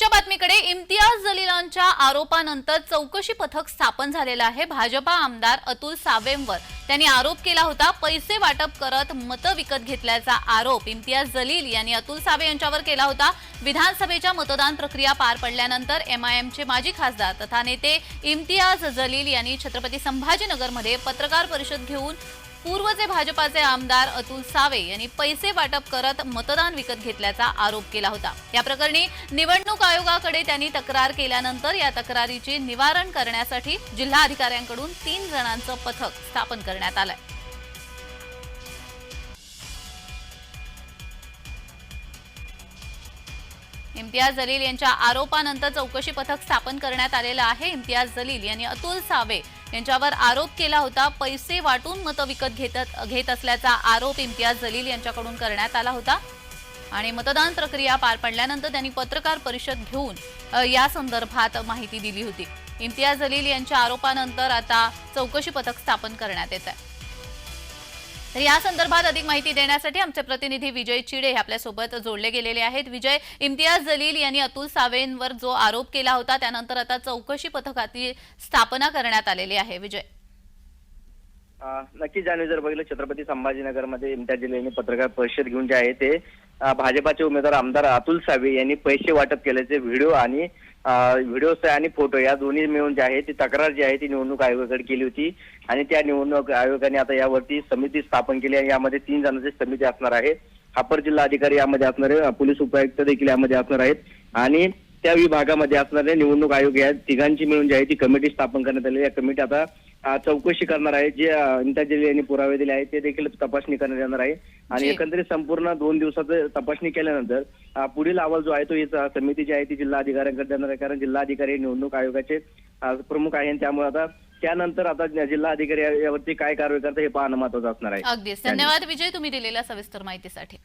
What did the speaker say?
पुढच्या बातमीकडे इम्तियाज जलीलांच्या आरोपानंतर चौकशी पथक स्थापन झालेलं आहे. भाजपा आमदार अतुल सावेंवर त्यांनी आरोप केला होता पैसे वाटप करत मतं विकत घेतल्याचा आरोप इम्तियाज जलील यांनी अतुल सावे यांच्यावर केला होता. विधानसभेच्या मतदान प्रक्रिया पार पडल्यानंतर एमआयएमचे माजी खासदार तथा नेते इम्तियाज जलील यांनी छत्रपती संभाजीनगरमध्ये पत्रकार परिषद घेऊन पूर्वचे भाजपाचे आमदार अतुल सावे यांनी पैसे वाटप करत मतदान विकत घेतल्याचा आरोप केला होता. या प्रकरणी निवडणूक आयोगाकडे त्यांनी तक्रार केल्यानंतर या तक्रारीचे निवारण करण्यासाठी जिल्हाधिकाऱ्यांकडून तीन जणांचं पथक स्थापन करण्यात आलंय. इम्तियाज जलील यांच्या आरोपानंतर चौकशी पथक स्थापन करण्यात आलेलं आहे. इम्तियाज जलील यांनी अतुल सावे यांच्यावर आरोप केला होता. पैसे वाटून मतं विकत घेत घेत असल्याचा आरोप इम्तियाज जलील यांच्याकडून करण्यात आला होता. आणि मतदान प्रक्रिया पार पडल्यानंतर त्यांनी पत्रकार परिषद घेऊन या संदर्भात माहिती दिली होती. इम्तियाज जलील यांच्या आरोपानंतर आता चौकशी पथक स्थापन करण्यात येत आहे. तर या संदर्भात अधिक माहिती देण्यासाठी आमचे प्रतिनिधी विजय चिडे हे आपल्यासोबत जोडले गेलेले आहेत. विजय इम्तियाज जलील यांनी अतुल सावेंवर जो आरोप केला होता त्यानंतर आता चौकशी पथकाची स्थापना करण्यात आलेली आहे. विजय. नक्कीच जाणीव जर बघितलं छत्रपती संभाजीनगरमध्ये इम्तियाज जलील यांनी पत्रकार परिषद घेऊन जे आहे ते भाजपाचे उमेदवार आमदार अतुल सावे यांनी पैसे वाटप केल्याचे व्हिडिओ आणि व्हिडिओ आणि फोटो या दोन्ही मिळून जे आहे ती तक्रार जी आहे ती निवडणूक आयोगाकडे केली होती. आणि त्या निवडणूक आयोगाने आता यावरती समिती स्थापन केली आहे. यामध्ये तीन जणांची समिती असणार आहे. अपर जिल्हा अधिकारी यामध्ये असणारे पोलीस उपायुक्त देखील यामध्ये असणार आहेत. आणि त्या विभागामध्ये असणारे निवडणूक आयोग या तिघांची मिळून जी आहे ती कमिटी स्थापन करण्यात आली या कमिटी आता चौकशी करणार आहे. जे अ, इम्तियाज जलील यांनी पुरावे दिले आहेत ते देखील तपासणी करण्यात येणार आहे. आणि. एकंदरीत संपूर्ण दोन दिवसाचं तपासणी केल्यानंतर पुढील अहवाल जो आहे तो ही समिती जी आहे ती जिल्हाधिकाऱ्यांकडे देणार आहे. कारण जिल्हाधिकारी निवडणूक आयोगाचे प्रमुख आहे त्यामुळे आता त्यानंतर आता जिल्हाधिकारी यावरती काय कारवाई करतात हे पाहणं महत्वाचं असणार आहे. अगदीच. धन्यवाद विजय तुम्ही दिलेल्या सविस्तर माहितीसाठी.